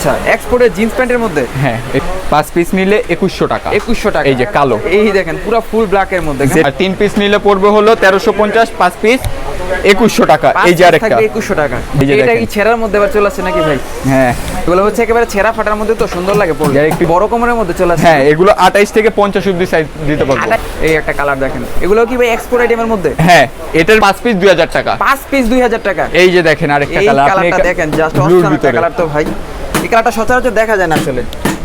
আচ্ছা এক্সপোর্টের জিন্স প্যান্টের মধ্যে? হ্যাঁ পাঁচ পিস নিলে একুশশো টাকা। একুশশো টাকা। এই যে কালো। এই দেখেন পুরো ফুল ব্ল্যাকের মধ্যে। আর তিন পিস নিলে পড়বে হলো তেরোশো পঞ্চাশ পাঁচ পিস একুশশো টাকা। এই যে আরেকটা। একুশশো টাকা। এটা কি ছেঁড়ার মধ্যে আবার চলে আসছে নাকি ভাই? হ্যাঁ। এগুলো হচ্ছে একেবারে ছেঁড়া ফাটার মধ্যে তো সুন্দর লাগে পড়লে একটু- বড় কোমরের মধ্যে চলে আসছে হ্যাঁ এগুলো আঠাইশ থেকে পঞ্চাশ অব্দি সাইজ দিতে পারব। এই একটা কালার দেখেন। এগুলো কি ভাই এক্সপোর্ট আইটেমের মধ্যে? হ্যাঁ এটার পাঁচ পিস দুই হাজার টাকা। পাঁচ পিস দুই হাজার টাকা। এই যে দেখেন আরেকটা কালার আপনি দেখেন জাস্ট অসাধারণ কালার তো ভাই। এই কালারটা সচরাচর দেখা যায় না আসলে।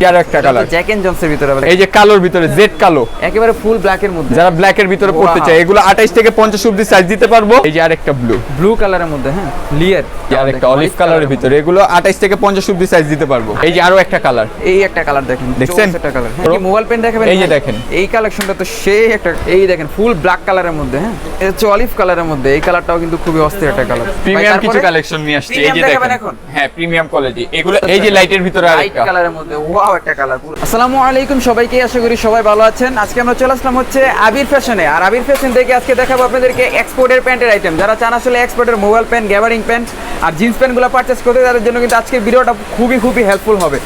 আর একটা কালার জ্যাক এন্ড জনসের ভিতরে এই যে কালোর ভিতরে জেড কালো। একেবারে ফুল ব্ল্যাকের মধ্যে। যারা ব্ল্যাক এর ভিতরে পড়তে চায় এগুলো আঠাইশ থেকে পঞ্চাশ অব্দি সাইজ দিতে পারব। এই যে আরেকটা ব্লু ব্লু কালারের মধ্যে হ্যাঁ? লিয়ার আরেকটা অলিভ কালারের ভিতরে এগুলো আঠাইশ থেকে পঞ্চাশ অব্দি সাইজ দিতে পারব। এই যে আরও একটা কালার এই একটা কালার দেখেন দেখছেন? একটা কালার হ্যাঁ? মোবাইল পেন দেখাবেন এই যে দেখেন। এই কালেকশনটা তো সেই একটা এই দেখেন ফুল ব্ল্যাক কালারের মধ্যে হ্যাঁ? এটা হচ্ছে অলিভ কালারের মধ্যে এই কালারটাও কিন্তু খুবই অস্থির একটা কালার প্রিমিয়াম কিছু কালেকশন নিয়ে আসছে। এই যে দেখেন? হ্যাঁ প্রিমিয়াম কোয়ালিটি এগুলো এই যে লাইটের ভিতরে লাইট আরেকটা। কালারের মধ্যে ওয়াও একটা কালার আসসালামু আলাইকুম সবাইকে আশা করি সবাই ভালো আছেন। আজকে আমরা চলে আসলাম হচ্ছে আবির ফ্যাশনে আর আবির ফ্যাশন থেকে আজকে দেখাবো আপনাদেরকে এক্সপোর্টের প্যান্টের আইটেম যারা চান আসলে এক্সপোর্টের মোবাইল প্যান্ট গ্যাবারিং প্যান্ট আর জিন্স প্যান্টগুলো পারচেস করতে তাদের জন্য কিন্তু আজকের ভিডিওটা খুবই খুবই হেল্পফুল হবে।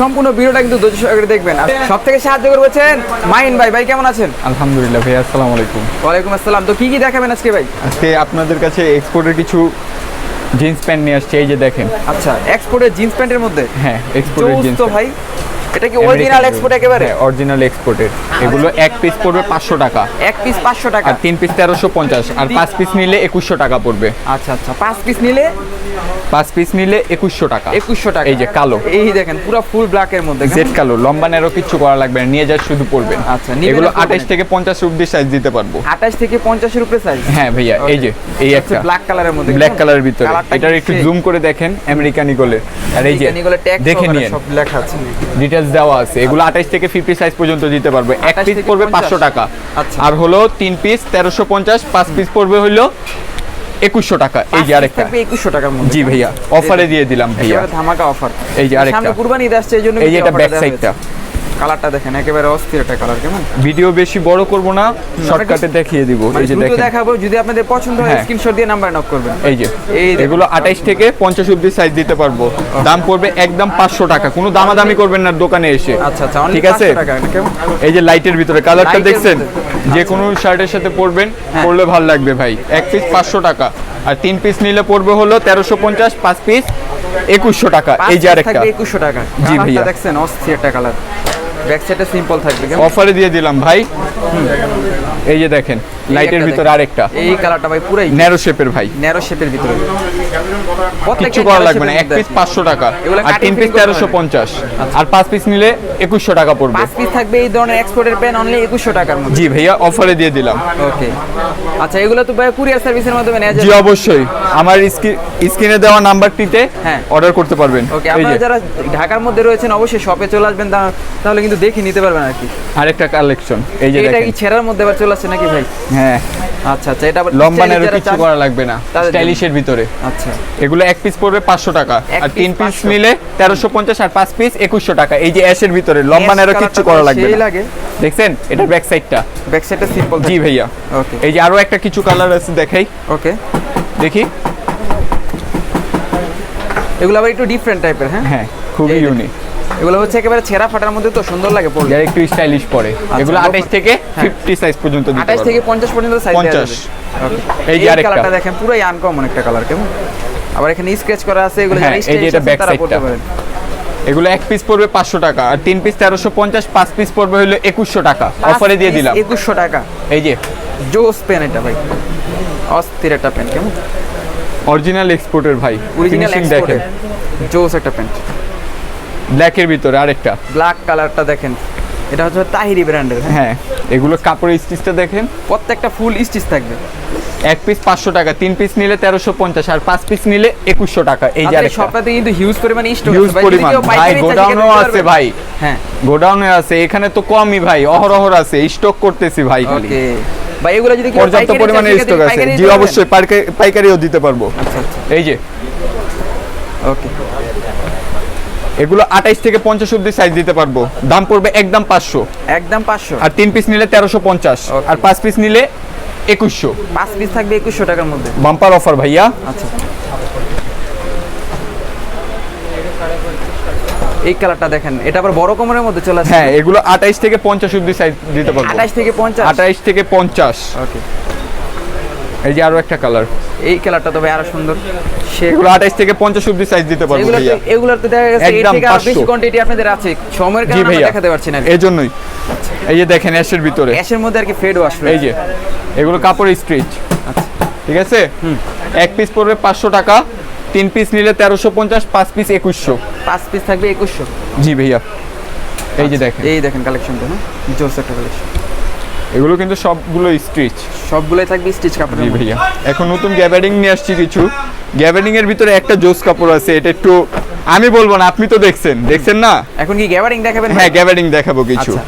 সম্পূর্ণ ভিডিওটা কিন্তু ধৈর্য সহকারে দেখবেন। আর সব থেকে সাহায্য করবেন মাইন ভাই। ভাই কেমন আছেন? আলহামদুলিল্লাহ ভাই আসসালামু আলাইকুম। ওয়ালাইকুম আসসালাম। তো কি কি দেখাবেন আজকে ভাই? আজকে আপনাদের কাছে এক্সপোর্টের কিছু জিন্স প্যান্ট নিয়ে আসছে এই যে দেখেন। আচ্ছা এক্সপোর্টের জিন্স প্যান্টের মধ্যে? হ্যাঁ এক্সপোর্টের জিন্স তো ভাই। এটা কি অরিজিনাল এক্সপোর্ট একেবারে? অরিজিনাল এক্সপোর্টের এগুলো এক পিস পড়বে পাঁচশো টাকা। এক পিস পাঁচশো টাকা। আর তিন পিস তেরোশো পঞ্চাশ। আর পাঁচ পিস নিলে একুশশো টাকা পড়বে। আচ্ছা আচ্ছা। পাঁচ পিস নিলে? পাঁচ পিস নিলে একুশশো টাকা। একুশশো টাকা। এই যে কালো। এই দেখেন পুরো ফুল ব্ল্যাকের মধ্যে। জেড কালো। লম্বা নেরো কিচ্ছু করা লাগবে না। নিয়ে যা শুধু পড়বেন আচ্ছা, নিবেন এগুলো আর পরবেন। আঠাইশ থেকে পঞ্চাশ অব্দি সাইজ দিতে পারব। আঠাশ থেকে পঞ্চাশের উপরে সাইজ হ্যাঁ ভাইয়া এই যে এই একটা। ব্ল্যাক কালারের মধ্যে। ব্ল্যাক কালারের ভিতরে। এটার একটু জুম করে দেখেন আমেরিকান ইগলের আর এই যে দেখে নিন সব লেখা আছে। ডিটেলস দেওয়া আছে। এগুলো আঠাইশ থেকে ফিফটি সাইজ পর্যন্ত দিতে পারবে। এক পিস পড়বে পাঁচশো টাকা। আচ্ছা। আর হলো তিন পিস তেরোশো পঞ্চাশ পাঁচ পিস পড়বে হলো একুশশো টাকা। এই যে আরেকটা। একুশশো টাকার মধ্যে। জি ভাইয়া অফারে দিয়ে দিলাম ভাইয়া। ধামাকা অফার এই যে আরেকটা। কুরবানি আসছে এই জন্য এই যে এটা ব্যাক সাইডটা কালারটা দেখেন একেবারে অস্থির একটা কালার কেমন? ভিডিও বেশি বড় করব না শর্টকাটে দেখিয়ে দিব মানে এই যে দ্রুত দেখেন। দেখাবো যদি আপনাদের পছন্দ হয় হ্যাঁ। স্ক্রিনশট দিয়ে নাম্বার নক করবেন। এই যে। এগুলো আঠাইশ থেকে পঞ্চাশ অব্দি সাইজ দিতে পারব। দাম পড়বে একদম পাঁচশো টাকা কোনো দামাদামি করবেন না দোকানে এসে। আচ্ছা আচ্ছা ঠিক আছে? 500 এই যে লাইটের ভিতরে কালারটা দেখছেন? ভিতরে। যে কোনো শার্টের সাথে পরবেন হ্যাঁ। পরলে ভালো লাগবে ভাই। এক পিস পাঁচশো টাকা। আর তিন পিস নিলে পড়বে হলো তেরোশো পঞ্চাশ পাঁচ পিস একুশশো টাকা। এই যে আরেকটা। একুশশো টাকা। জি ভাইয়া। দেখছেন অস্থির একটা কালার। ব্যাক সাইডটা সিম্পল থাকবে অফারে দিয়ে দিলাম ভাই। এই যে দেখেন। লাইটের ভিতরে। আরেকটা। এই কালারটা ভাই পুরাই ন্যারো শেপের ভাই। ন্যারো শেপের ভিতরে। কিচ্ছু করা লাগবে না। এক পিস মধ্যে পাঁচশো টাকা। এগুলো আর তিন পিস feel করতে তেরোশো পারবেন। পঞ্চাশ আর পাঁচ পিস নিলে একুশশো টাকা পড়বে। পাঁচ পিস থাকবে এই ধরনের এক্সপোর্টের পেন অনলি একুশশো টাকার মধ্যে। জি ভাইয়া অফারে দিয়ে দিলাম। ওকে আচ্ছা এগুলো তো ভাই কুরিয়ার সার্ভিসের মাধ্যমে নেওয়া জি অবশ্যই। আমার স্ক্রিনে দেওয়া নাম্বারটিতে হ্যাঁ। অর্ডার করতে পারবেন। ওকে আপনারা যারা ঢাকার মধ্যে রয়েছেন অবশ্যই শপে চলে আসবেন তাহলে কিন্তু দেখে নিতে পারবেন আর কি। আরেকটা কালেকশন এই যে এটা কি ছেঁড়ার মধ্যে আবার চলে আসছে নাকি ভাই? হ্যাঁ। আচ্ছা আচ্ছা এটা লম্বা নেরো কিছু করা লাগবে না স্টাইলিশের ভিতরে। আচ্ছা। এগুলো এক পিস পড়বে পাঁচশো টাকা। আর তিন পিস মিলে তেরোশো পঞ্চাশ আর পাঁচ পিস একুশশো টাকা। এই যে অ্যাশের ভিতরে লম্বা নেরো colourটা করা লাগবে না। লাগে। দেখছেন? এটা ব্যাক সাইডটা ব্যাক সাইডে সিম্পল জি ভাইয়া। ওকে এই যে আরও একটা কিছু কালার আছে দেখাই। ওকে দেখি। এগুলো আবার একটু ডিফারেন্ট টাইপের হ্যাঁ? হ্যাঁ খুবই ইউনিক এগুলো হচ্ছে একেবারে ছেঁড়া ফাটার মধ্যে তো সুন্দর লাগে পড়লে। যারা একটু স্টাইলিশ পরে। এগুলো low আঠাইশ থেকে হ্যাঁ। ফিফটি সাইজ পর্যন্ত দিতে আঠাশ পারব। থেকে পঞ্চাশ পর্যন্ত সাইজ 50 এই এই যে আরেকটা। কালারটা দেখেন পুরোই আনকমন একটা কালার কেমন? আবার এখানে স্ক্র্যাচ করা আছে এগুলো হ্যাঁ, যারা স্টাইলিশ তারা পড়তে পারেন। এগুলো এক পিস পড়বে পাঁচশো টাকা আর তিন পিস তেরোশো পঞ্চাশ পাঁচ পিস পড়বে হলো একুশশো টাকা। অফারে দিয়ে দিলাম। একুশশো টাকা। এই যে। জোস পেন এটা ভাই। অস্থির একটা পেন কেমন? অরিজিনাল এক্সপোর্টের ভাই অরিজিনাল ফিনিশিং দেখেন। জোস একটা পেন ব্ল্যাকের ভিতরে আরেকটা। ব্ল্যাক কালারটা দেখেন। এটা হচ্ছে তাহিরি ব্র্যান্ডের হ্যাঁ? এগুলো কাপড়ের স্টিচটা দেখেন। প্রত্যেকটা ফুল স্টিচ থাকবে। এক পিস পাঁচশো টাকা তিন পিস নিলে তেরোশো পঞ্চাশ আর পাঁচ পিস নিলে একুশশো টাকা। এই যে সবটাতে কিন্তু হিউজ পরিমাণ হিউজ পরিমাণ। ভাই গোডাউনও আছে ভাই। হ্যাঁ। গোডাউনে আছে এখানে তো কমই ভাই অহরহর আছে স্টক করতেছি ভাই খালি। ভাই এগুলো যদি পর্যাপ্ত পরিমাণে স্টক আছে। জি অবশ্যই পাইকারি- পাইকারিও দিতে পারব। আচ্ছা আচ্ছা। এই যে। ওকে এগুলো আঠাইশ থেকে পঞ্চাশ অব্দি সাইজ দিতে পারব। দাম পড়বে একদম পাঁচশো। একদম পাঁচশো। আর তিন পিস নিলে তেরোশো পঞ্চাশ. আর পাঁচ পিস নিলে একুশশো। পাঁচ পিস থাকবে একুশশো টাকার মধ্যে। বাম্পার অফার ভাইয়া। আচ্ছা। এই কালারটা দেখেন এটা আবার বড় কোমরের মধ্যে চলে আসছে। হ্যাঁ এগুলো আঠাইশ থেকে পঞ্চাশ অব্দি সাইজ দিতে পারব। আঠাশ থেকে পঞ্চাশ। আঠাইশ থেকে পঞ্চাশ। ওকে এই যে আরও একটা কালার এই কালারটা তবে আরও সুন্দর। সে এগুলো আঠাইশ থেকে পঞ্চাশ অব্দি সাইজ দিতে পারব এগুলো ভাইয়া। এগুলোর তো দেখা গেছে এর একদম থেকে আরও 500 বেশি কোয়ান্টিটি আপনাদের আছে। সময়ের কারণে আমরা দেখাতে পারছি না। এই জন্যই এই যে দেখেন অ্যাশের ভিতরে। ক্যাশের মধ্যে আর কি ফেড ওয়াশ এই যে এগুলো কাপড় স্ট্রিচ ঠিক আছে? এক পিস পড়বে পাঁচশো টাকা তিন পিস নিলে তেরোশো পঞ্চাশ পাঁচ পিস একুশশো। পাঁচ পিস থাকবে একুশশো। জি ভাইয়া। এই যে দেখেন। এই দেখেন কালেকশনটা হ্যাঁ জোস একটা কালেকশন এগুলো কিন্তু সবগুলো স্টিচ সবগুলোই থাকবে স্টিচ কাপড় ভাইয়া। এখন নতুন গ্যাবারিং নিয়ে আসছি কিছু। গ্যাবারিং এর ভিতরে একটা জোস কাপড় আছে এটা একটু আমি বলব না আপনি তো দেখছেন। দেখছেন না? এখন কি গ্যাবারিং দেখাবেন? হ্যাঁ গ্যাবারিং দেখাবো কিছু আচ্ছা।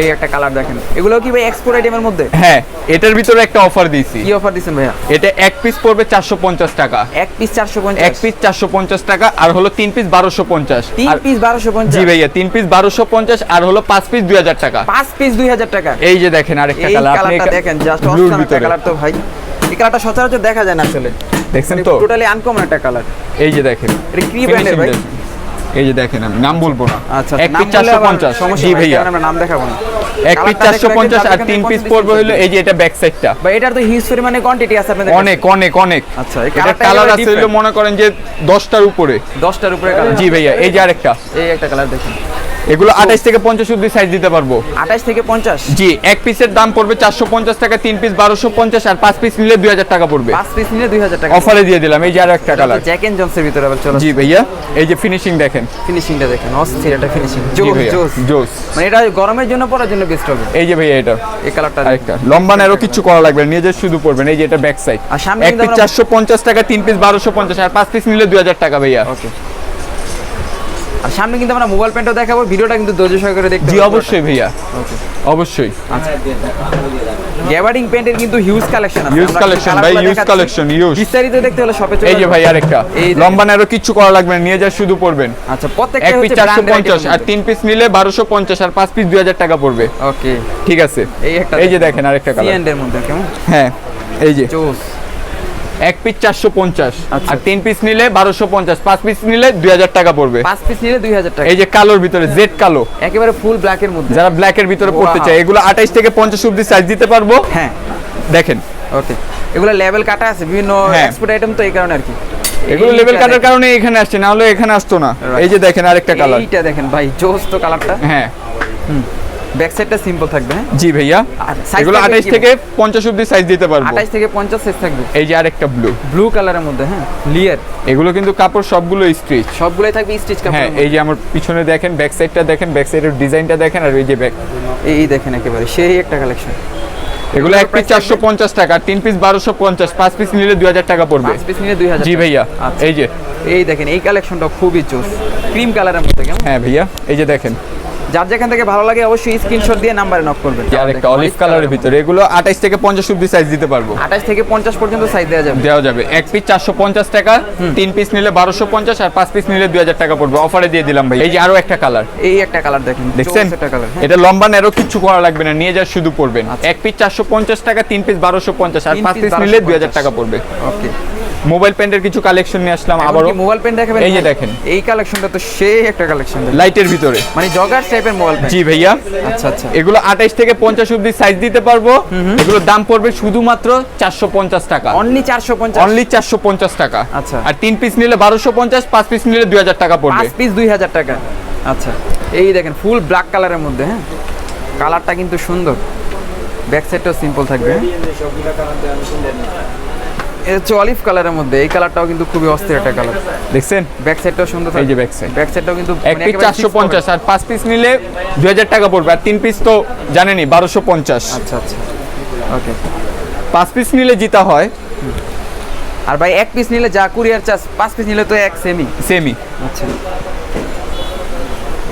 এই একটা কালার দেখেন। এগুলো কি ভাই এক্সপোর্ট আইটেমের মধ্যে? হ্যাঁ এটার ভিতরে একটা অফার দিয়েছি। কি অফার দিচ্ছেন ভাইয়া? এটা এক পিস পড়বে চারশো পঞ্চাশ টাকা। এক পিস চারশো এক পিস চারশো পঞ্চাশ টাকা আর হলো তিন পিস বারোশো পঞ্চাশ। তিন আর পিস বারোশো জি ভাইয়া তিন পিস বারোশো পঞ্চাশ আর হলো পাঁচ পিস দুই হাজার টাকা। পাঁচ পিস দুই হাজার টাকা। এই যে দেখেন আরেকটা কালার আপনি কালারটা দেখেন জাস্ট ব্লুর একটা কালার তো ভাই। এই কালারটা সচরাচর দেখা যায় না আসলে। দেখছেন তো? টোটালি আনকমন একটা কালার এই যে দেখেন। এটা কি ব্র্যান্ডের ভাই? দেখেন। এই যে দেখেন আমি নাম বলব না। আচ্ছা এক পিস চারশো পঞ্চাশ জি ভাইয়া। আমরা নাম দেখাবো না। এক পিস চারশো পঞ্চাশ আর তিন পিস পড়বে হলো এই যে এটা ব্যাক সাইডটা বা এটার তো হিউজ পরিমাণে কোয়ান্টিটি আছে আপনাদের অনেক অনেক অনেক। আচ্ছা, এটা কালার আছে মনে করেন যে দশটার উপরে। দশটার উপরে কালার জি ভাইয়া এই যে আরেকটা। এই একটা কালার দেখুন। এগুলো আঠাইশ থেকে পঞ্চাশ অব্দি সাইজ দিতে পারব। আঠাশ থেকে পঞ্চাশ? জি এক পিসের দাম পড়বে চারশো পঞ্চাশ টাকা তিন পিস বারোশো পঞ্চাশ আর পাঁচ পিস নিলে দুই হাজার টাকা পড়বে। পাঁচ পিস নিলে দুই হাজার টাকা। অফারে দিয়ে দিলাম এই যে আর একটা কালার জ্যাক এন্ড জনসের ভিতরে আবার চলো। জি ভাইয়া এই যে ফিনিশিং দেখেন। ফিনিশিংটা দেখেন অস্থির এটা ফিনিশিং জোস জোস জোস মানে এটা গরমের জন্য পরার জন্য বেস্ট হবে। এই যে ভাইয়া এটা। এই কালারটা আরেকটা। লম্বা নেরো কিছু করা লাগবে না, নিজের শুধু পড়বেন এই যে এটা ব্যাক সাইড আর সামনে এক পিস আমরা- চারশো পঞ্চাশ টাকা তিন পিস বারোশো পঞ্চাশ আর পাঁচ পিস নিলে দুই হাজার টাকা ভাইয়া। ওকে আর সামনে কিন্তু আমরা মোবাইল প্যান্টও দেখাবো। ভিডিওটা কিন্তু ধৈর্য সহকারে দেখতে জি অবশ্যই ভাইয়া। অবশ্যই। গ্যাবার্ডিং প্যান্টের কিন্তু হিউজ কালেকশন আছে। Collection, colourগুলো ভাই, দেখাচ্ছি। collection, huge। বিস্তারিত দেখতে হলে শপে চলে এই যে। ভাই আরেকটা। লম্বা নেরো কিচ্ছু করা লাগবে না নিয়ে যা শুধু পড়বেন আচ্ছা প্রত্যেকটা হচ্ছে চারশো branded পঞ্চাশ item আর তিন পিস নিলে বারোশো পঞ্চাশ আর পাঁচ পিস দুই হাজার টাকা পড়বে। ওকে ঠিক আছে। এই একটা এই যে দেখেন। আরেকটা কালার সিএন্ড এর মধ্যে কেমন? হ্যাঁ এই যে। জোস এক পিস চারশো পঞ্চাশ। আচ্ছা। আর তিন পিস নিলে বারোশো পঞ্চাশ। পাঁচ পিস নিলে দুই হাজার টাকা পড়বে। পাঁচ পিস নিলে দুই হাজার টাকা। এই যে কালোর ভিতরে জেড কালো। একেবারে ফুল ব্ল্যাক এর মধ্যে। যারা ব্ল্যাক এর ভিতরে পড়তে চায় এগুলো আঠাইশ থেকে পঞ্চাশ অব্দি সাইজ দিতে পারব। হ্যাঁ। দেখেন। ওকে। এগুলো লেভেল কাটা আছে বিভিন্ন হ্যাঁ। এক্সপোর্ট আইটেম তো এই কারণে আর কি। এগুলো লেভেল কাটার কারণে এখানে আসছে না হলে এখানে আসতো না। এই যে দেখেন আরেকটা কালার এইটা দেখেন ভাই জোস তো কালারটা হ্যাঁ। ব্যাক সাইডটা সিম্পল থাকবে হ্যাঁ? জি ভাইয়া। এগুলো থাকবে আঠাইশ কি? থেকে পঞ্চাশ অব্দি সাইজ দিতে পারব। আঠাশ থেকে পঞ্চাশ সাইজ থাকবে। এই যে আরেকটা ব্লু ব্লু কালারের মধ্যে হ্যাঁ? লিয়ার এগুলো কিন্তু কাপড় সবগুলো স্ট্রিচ সবগুলোই থাকবে স্টিচ হ্যাঁ এই যে আমার পিছনে দেখেন ব্যাক সাইডটা দেখেন ব্যাক সাইডের ডিজাইনটা দেখেন আর এই যে ব্যাক এই দেখেন একেবারে সেই একটা কালেকশন এগুলো এক পিস চারশো পঞ্চাশ টাকা তিন পিস বারোশো পঞ্চাশ পাঁচ পিস নিলে দুই হাজার টাকা পড়বে। পাঁচ পিস নিলে দুই হাজার জি ভাইয়া আচ্ছা। এই যে। এই দেখেন এই কালেকশনটা খুবই জোস ক্রিম কালারের মধ্যে কেমন? হ্যাঁ ভাইয়া এই যে দেখেন। যার যেখান থেকে ভালো লাগে অবশ্যই স্ক্রিনশট দিয়ে নাম্বারে নক করবেন। আর একটা অলিভ কালারের ভিতরে। এগুলো আঠাইশ থেকে পঞ্চাশ অব্দি সাইজ দিতে পারব। আঠাশ থেকে পঞ্চাশ পর্যন্ত সাইজ দেওয়া যাবে। দেওয়া যাবে। এক পিস চারশো পঞ্চাশ টাকা তিন পিস নিলে বারোশো পঞ্চাশ আর পাঁচ পিস নিলে দুই হাজার টাকা পড়বে। অফারে দিয়ে দিলাম ভাই। এই যে আরও একটা কালার এই একটা কালার দেখেন দেখছেন? একটা কালার এটা লম্বা নেরো কিচ্ছু করা লাগবে না। নিয়ে যা শুধু পড়বেন। এক পিস চারশো পঞ্চাশ টাকা তিন পিস বারোশো পঞ্চাশ আর পাঁচ পিস নিলে দুই 1250 টাকা পড়বে। ওকে মোবাইল প্যান্টের কিছু কালেকশন নিয়ে আসলাম আবারও। মোবাইল পেন দেখাবেন এই যে দেখেন। এই কালেকশনটা তো সেই একটা কালেকশন লাইটের ভিতরে। মানে জগার টাইপের মোবাইল জি ভাইয়া। আচ্ছা আচ্ছা। এগুলো আঠাইশ থেকে পঞ্চাশ অব্দি সাইজ দিতে পারব। এগুলোর দাম পড়বে শুধুমাত্র চারশো পঞ্চাশ টাকা। অনলি চারশো পঞ্চাশ। অনলি চারশো পঞ্চাশ টাকা। আচ্ছা। আর তিন পিস নিলে বারোশো পঞ্চাশ পাঁচ পিস নিলে দুই হাজার টাকা পড়বে। পাঁচ পিস দুই হাজার টাকা। আচ্ছা। এই দেখেন ফুল ব্ল্যাক কালারের মধ্যে হ্যাঁ? কালারটা কিন্তু সুন্দর। ব্যাক সাইডটাও সিম্পল থাকবে হ্যাঁ? এটা হচ্ছে অলিভ কালারের মধ্যে এই কালারটাও কিন্তু খুবই অস্থির একটা কালার। দেখছেন? ব্যাক সাইডটাও সুন্দর এই যে back side। ব্যাক সাইডটাও কিন্তু এক পিস চারশো পঞ্চাশ আর পাঁচ পিস নিলে দুই হাজার টাকা পড়বে আর তিন পিস তো জানেনই বারোশো পঞ্চাশ। আচ্ছা আচ্ছা। ওকে পাঁচ পিস নিলে জিতা হয়। আর ভাই এক পিস নিলে যা কুরিয়ার চার্জ পাঁচ পিস নিলে তো এক সেমি সেমি আচ্ছা।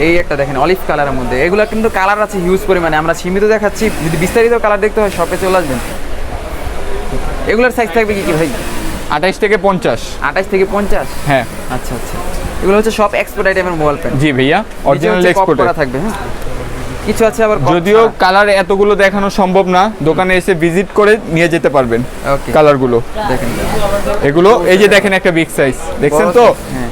এই একটা দেখেন অলিভ কালারের মধ্যে। এগুলো কিন্তু কালার আছে হিউজ পরিমাণে। আমরা সীমিত দেখাচ্ছি। যদি বিস্তারিত কালার দেখতে হয় শপে চলে আসবেন। এগুলোর সাইজ থাকবে কি কি ভাই? আঠাইশ থেকে পঞ্চাশ। আঠাশ থেকে পঞ্চাশ? হ্যাঁ। আচ্ছা আচ্ছা। এগুলো হচ্ছে সব এক্সপোর্ট আইটেমের মোবাইল প্যান্ট জি ভাইয়া অরিজিনাল এক্সপোর্ট করা থাকবে হ্যাঁ। কিছু আছে আবার যদিও কালার এতগুলো দেখানো সম্ভব না দোকানে এসে ভিজিট করে নিয়ে যেতে পারবেন কালারগুলো দেখেন। এগুলো এই যে দেখেন একটা বিগ সাইজ দেখছেন তো? হ্যাঁ।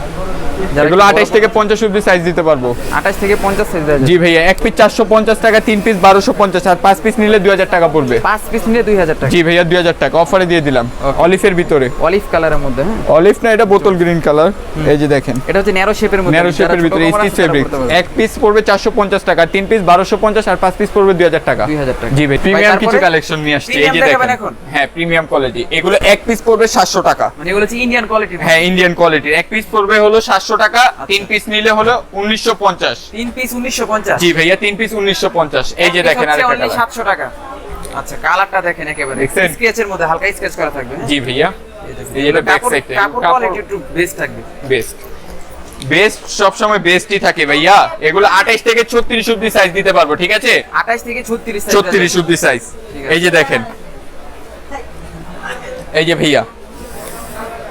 এগুলো আঠাইশ থেকে পঞ্চাশ অব্দি সাইজ দিতে পারব। আঠাশ থেকে পঞ্চাশ সাইজ দেওয়া জি ভাইয়া এক পিস চারশো পঞ্চাশ টাকা তিন পিস বারোশো পঞ্চাশ আর পাঁচ পিস নিলে দুই হাজার টাকা পড়বে। পাঁচ পিস নিলে দুই হাজার টাকা। জি ভাইয়া দুই হাজার টাকা। অফারে দিয়ে দিলাম। অলিফের ভিতরে। অলিভ কালারের মধ্যে হ্যাঁ। অলিভ না এটা বোতল গ্রিন কালার এই যে দেখেন। এটা হচ্ছে ন্যারো শেপের মধ্যে। ন্যারো শেপের ভিতরে স্টিচ ফেব্রিক এক পিস পড়বে চারশো পঞ্চাশ টাকা তিন পিস বারোশো পঞ্চাশ আর পাঁচ পিস পড়বে দুই হাজার টাকা। 2000 টাকা। জি ভাই প্রিমিয়াম কিছু কালেকশন নিয়ে আসছে। এই যে দেখেন। এখন? হ্যাঁ প্রিমিয়াম কোয়ালিটি এগুলো এক পিস পড়বে সাতশো টাকা। মানে এগুলো হচ্ছে ইন্ডিয়ান কোয়ালিটি হ্যাঁ ইন্ডিয়ান কোয়ালিটির এক পিস পড়বে হলো সাতশো টাকা তিন পিস নিলে হলো উনিশশো পঞ্চাশ। তিন পিস উনিশশো পঞ্চাশ। জি ভাইয়া তিন পিস উনিশশো পঞ্চাশ। এই যে দেখেন আরেকটা সাতশো টাকা। আচ্ছা কালারটা দেখেন একেবারে। স্কেচের মধ্যে হালকা স্কেচ করা থাকবে হ্যাঁ? জি ভাইয়া। এই ব্যাক কাপড় কাপড় কোয়ালিটি একটু বেস্ট থাকবে। বেস্ট বেস্ট সবসময় বেস্টই থাকে ভাইয়া। এগুলো আঠাইশ থেকে ছত্রিশ অব্দি সাইজ দিতে পারব ঠিক আছে? আঠাশ থেকে ছত্রিশ ছত্রিশ অব্দি সাইজ এই যে দেখেন। এই যে ভাইয়া।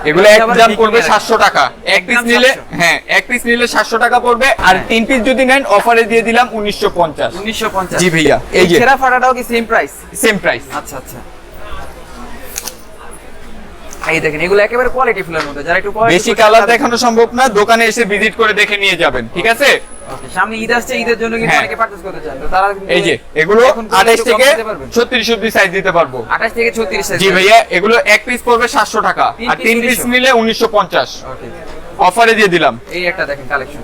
এগুলো এক দাম পড়বে হয়। সাতশো টাকা। এক পিস নিলে হ্যাঁ এক পিস নিলে সাতশো টাকা পড়বে। আর হ্যাঁ। তিন পিস যদি নেন অফারে দিয়ে দিলাম উনিশশো পঞ্চাশ। উনিশশো পঞ্চাশ। জি ভাইয়া এই এই যে ছেঁড়া ফাটাটাও কি সেম প্রাইস সেম প্রাইস আচ্ছা আচ্ছা। এই দেখেন এগুলো একেবারে কোয়ালিটি ফুলের মধ্যে। যারা একটু বেশি কালার দেখানো সম্ভব না দোকানে এসে ভিজিট করে দেখে নিয়ে যাবেন ঠিক আছে? সামনে ঈদ আসছে ঈদের জন্য কিন্তু হ্যাঁ। অনেকে পারচেজ করতে চান। তো তারা এই যে এগুলো এখন করে আঠাইশ একটু থেকে কম দিতে পারবেন। ছত্রিশ অব্দি সাইজ দিতে পারব। 28 থেকে 36 সাইজ জি ভাইয়া এগুলো এক পিস পড়বে সাতশো টাকা। আর তিন পিস 1900 নিলে উনিশশো পঞ্চাশ। ওকে অফারে দিয়ে দিলাম। এই একটা দেখেন কালেকশন।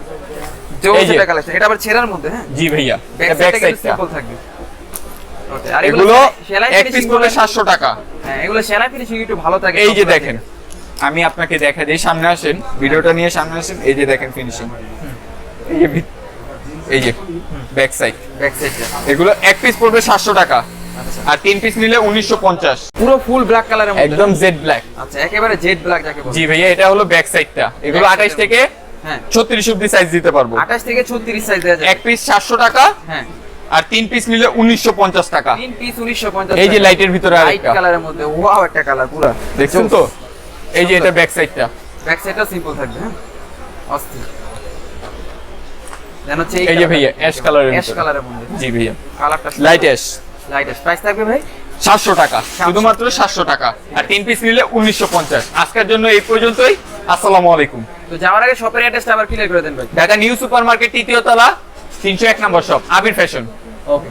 জোস এটা কালেকশন এটা আবার ছেঁড়ার মধ্যে হ্যাঁ? জি ভাইয়া ব্যাক সাইডটা সিম্পল থাকবে। আর এগুলো এক পিস পড়বে সাতশো টাকা। হ্যাঁ এগুলো সেলাই ফিনিশিং একটু ভালো থাকে এই যে দেখেন আমি আপনাকে দেখা দিই সামনে আসেন ভিডিওটা নিয়ে সামনে আসেন এই যে দেখেন ফিনিশিং। এই যে এই যে ব্যাক সাইড। ব্যাক সাইডটা। এগুলো এক পিস পড়বে সাতশো টাকা আচ্ছা। আর তিন পিস নিলে উনিশশো পঞ্চাশ। পুরো ফুল ব্ল্যাক কালারের মধ্যে। একদম জেড ব্ল্যাক আচ্ছা একেবারে জেড ব্ল্যাক যাকে বলে। জি ভাইয়া এটা হলো ব্যাক সাইডটা। এগুলো Back আঠাইশ side-এর থেকে হ্যাঁ। ছত্রিশ অব্দি সাইজ দিতে পারব। 28 থেকে 36 সাইজ দেওয়া যায় এক পিস সাতশো টাকা হ্যাঁ। আর তিন পিস নিলে উনিশশো পঞ্চাশ টাকা। তিন পিস 1950 এই যে লাইটের ভিতরে লাইট আরেকটা কালারের মধ্যে। ওয়াও একটা কালার পুরো। দেখছেন তো? এই যে এটা ব্যাক সাইডটা ব্যাক সাইডটা সিম্পল থাকবে হ্যাঁ? অস্থির। দেন হচ্ছে এই যে ভাইয়া অ্যাশ কালারের অ্যাশ কালারের মধ্যে। জি ভাইয়া। কালারটা light ash light ash price থাকবে ভাই? সাতশো টাকা। শুধুমাত্র সাতশো টাকা। আর তিন পিস নিলে উনিশশো পঞ্চাশ। আজকের জন্য এই পর্যন্তই। আসসালামু আলাইকুম। তো যাওয়ার আগে শপের অ্যাড্রেসটা আবার ক্লিয়ার করে দেন ভাই। ঢাকা নিউ সুপার মার্কেট তৃতীয় তলা। তিনশো এক নম্বর শপ আবির ফ্যাশন ওকে